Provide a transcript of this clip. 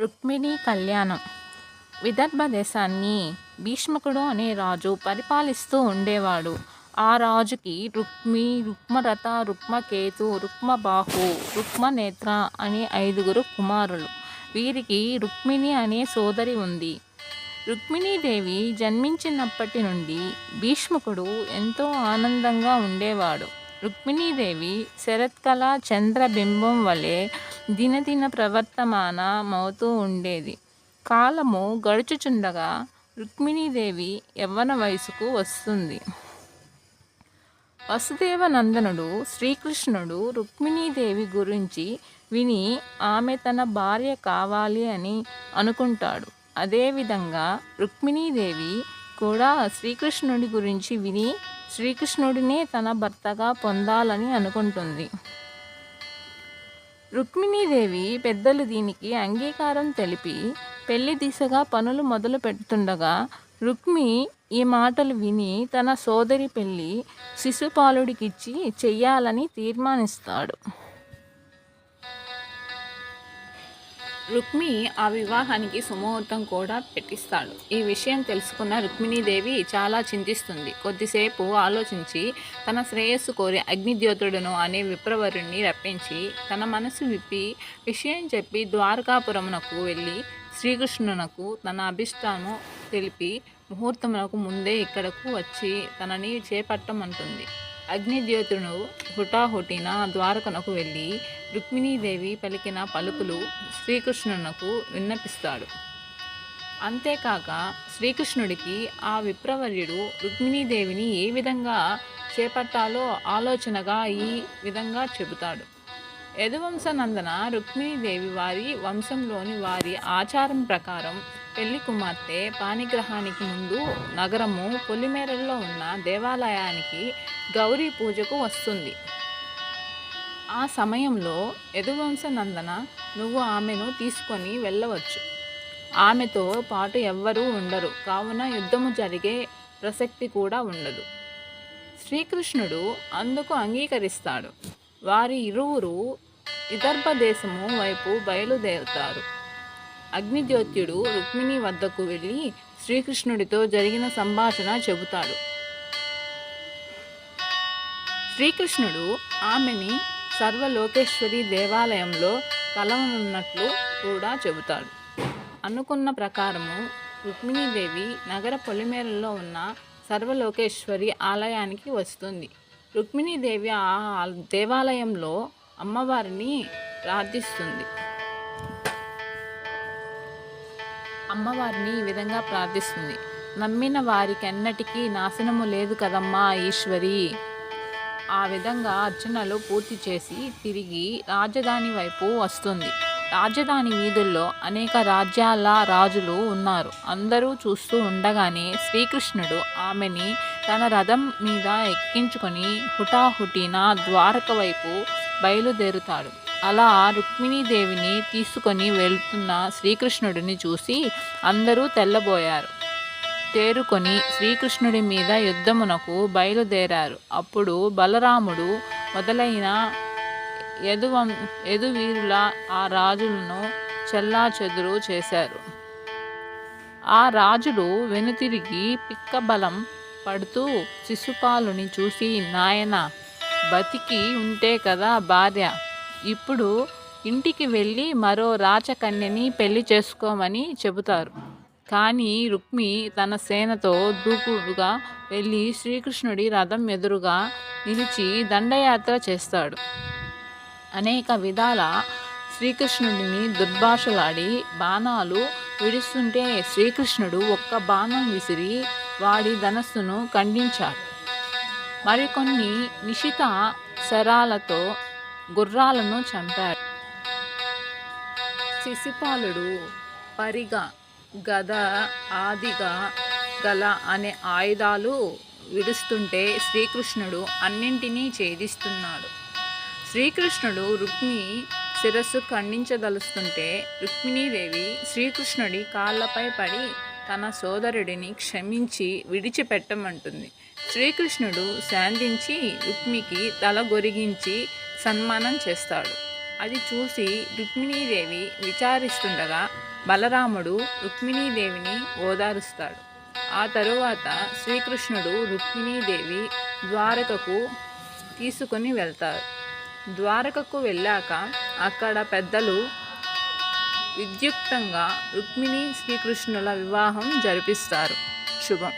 రుక్మిణి కళ్యాణం. విదర్భ దేశాన్ని భీష్మకుడు అనే రాజు పరిపాలిస్తూ ఉండేవాడు. ఆ రాజుకి రుక్మి రుక్మరథ రుక్మకేతు రుక్మబాహు రుక్మనేత్ర అనే ఐదుగురు కుమారులు. వీరికి రుక్మిణి అనే సోదరి ఉంది. రుక్మిణీదేవి జన్మించినప్పటి నుండి భీష్మకుడు ఎంతో ఆనందంగా ఉండేవాడు. రుక్మిణీదేవి శరత్కళ చంద్రబింబం వలె దినదిన ప్రవర్తమానమవుతూ ఉండేది. కాలము గడుచుచుండగా రుక్మిణీదేవి యవ్వన వయసుకు వస్తుంది. వసుదేవనందనుడు శ్రీకృష్ణుడు రుక్మిణీదేవి గురించి విని ఆమె తన భార్య కావాలి అని అనుకుంటాడు. అదేవిధంగా రుక్మిణీదేవి కూడా శ్రీకృష్ణుడి గురించి విని శ్రీకృష్ణుడినే తన భర్తగా పొందాలని అనుకుంటుంది. రుక్మిణీదేవి పెద్దలు దీనికి అంగీకారం తెలిపి పెళ్ళి దిశగా పనులు మొదలు పెడుతుండగా రుక్మి ఈ మాటలు విని తన సోదరి పెళ్ళి శిశుపాలుడికిచ్చి చెయ్యాలని తీర్మానిస్తాడు. రుక్మి ఆ వివాహానికి సుముహూర్తం కూడా పెట్టిస్తాడు. ఈ విషయం తెలుసుకున్న రుక్మిణీదేవి చాలా చింతిస్తుంది. కొద్దిసేపు ఆలోచించి తన శ్రేయస్సు కోరి అగ్నిద్యోతుడును అనే విప్రవరుణ్ణి రప్పించి తన మనసు విప్పి విషయం చెప్పి ద్వారకాపురమునకు వెళ్ళి శ్రీకృష్ణునకు తన అభిష్టాను తెలిపి ముహూర్తమునకు ముందే ఇక్కడకు వచ్చి తనని చేపట్టమంటుంది. అగ్నిద్యోతుడు హుటాహుటిన ద్వారకనకు వెళ్ళి రుక్మిణీదేవి పలికిన పలుకులు శ్రీకృష్ణునకు విన్నపిస్తాడు. అంతేకాక శ్రీకృష్ణుడికి ఆ విప్రవర్యుడు రుక్మిణీదేవిని ఏ విధంగా చేపట్టాలో ఆలోచనగా ఈ విధంగా చెబుతాడు. యదువంశనందన రుక్మిణీదేవి వారి వంశంలోని వారి ఆచారం ప్రకారం పెళ్ళి కుమార్తె పాణిగ్రహానికి ముందు నగరము పొలిమేరల్లో ఉన్న దేవాలయానికి గౌరీ పూజకు వస్తుంది. ఆ సమయంలో యదువంశనందన నువ్వు ఆమెను తీసుకొని వెళ్ళవచ్చు. ఆమెతో పాటు ఎవ్వరూ ఉండరు. కావున యుద్ధము జరిగే ప్రసక్తి కూడా ఉండదు. శ్రీకృష్ణుడు అందుకు అంగీకరిస్తాడు. వారి ఇరువురు విదర్భ దేశము వైపు బయలుదేరుతారు. అగ్నిద్యోత్యుడు రుక్మిణి వద్దకు వెళ్ళి శ్రీకృష్ణుడితో జరిగిన సంభాషణ చెబుతాడు. శ్రీకృష్ణుడు ఆమెని సర్వలోకేశ్వరి దేవాలయంలో కలవనున్నట్లు కూడా చెబుతాడు. అనుకున్న ప్రకారము రుక్మిణీదేవి నగర పొలిమేరలో ఉన్న సర్వలోకేశ్వరి ఆలయానికి వస్తుంది. రుక్మిణీదేవి ఆ దేవాలయంలో అమ్మవారిని ప్రార్థిస్తుంది. అమ్మవారిని ఈ విధంగా ప్రార్థిస్తుంది. నమ్మిన వారికి ఎన్నటికీ నాశనము లేదు కదమ్మా ఈశ్వరి. ఆ విధంగా అర్చనలు పూర్తి చేసి తిరిగి రాజధాని వైపు వస్తుంది. రాజధాని వీధుల్లో అనేక రాజ్యాల రాజులు ఉన్నారు. అందరూ చూస్తూ ఉండగానే శ్రీకృష్ణుడు ఆమెని తన రథం మీద ఎక్కించుకొని హుటాహుటిన ద్వారక వైపు బయలుదేరుతాడు. అలా రుక్మిణీదేవిని తీసుకొని వెళ్తున్న శ్రీకృష్ణుడిని చూసి అందరూ తెల్లబోయారు. తేరుకొని శ్రీకృష్ణుడి మీద యుద్ధమునకు బయలుదేరారు. అప్పుడు బలరాముడు మొదలైన యదువం యదువీరుల ఆ రాజులను చెల్లా చెదురు చేశారు. ఆ రాజులు వెనుతిరిగి పిక్కబలం పడుతూ శిశుపాలుని చూసి నాయన బతికి ఉంటే కదా భార్య ఇప్పుడు ఇంటికి వెళ్ళి మరో రాచకన్యని పెళ్ళి చేసుకోమని చెబుతారు. కానీ రుక్మి తన సేనతో దూకుడుగా వెళ్ళి శ్రీకృష్ణుడి రథం ఎదురుగా నిలిచి దండయాత్ర చేస్తాడు. అనేక విధాల శ్రీకృష్ణుడిని దుర్భాషలాడి బాణాలు విడుస్తుంటే శ్రీకృష్ణుడు ఒక్క బాణం విసిరి వాడి ధనస్సును ఖండించాడు. మరికొన్ని నిశిత శరాలతో గుర్రాలను చంపాడు. శిశుపాలుడు పరిగ గద ఆదిగా గల అనే ఆయుధాలు విడుస్తుంటే శ్రీకృష్ణుడు అన్నింటినీ ఛేదిస్తున్నాడు. శ్రీకృష్ణుడు రుక్మి శిరస్సు ఖండించదలుస్తుంటే రుక్మిణీదేవి శ్రీకృష్ణుడి కాళ్ళపై పడి తన సోదరుడిని క్షమించి విడిచిపెట్టమంటుంది. శ్రీకృష్ణుడు శాంతించి రుక్మికి తల గొరిగించి సన్మానం చేస్తాడు. అది చూసి రుక్మిణీదేవి విచారిస్తుండగా బలరాముడు రుక్మిణీదేవిని ఓదారుస్తాడు. ఆ తరువాత శ్రీకృష్ణుడు రుక్మిణీదేవి ద్వారకకు తీసుకొని వెళ్తారు ద్వారకకు వెళ్ళాక అక్కడ పెద్దలు విద్యుక్తంగా రుక్మిణి శ్రీకృష్ణుల వివాహం జరిపిస్తారు. శుభం.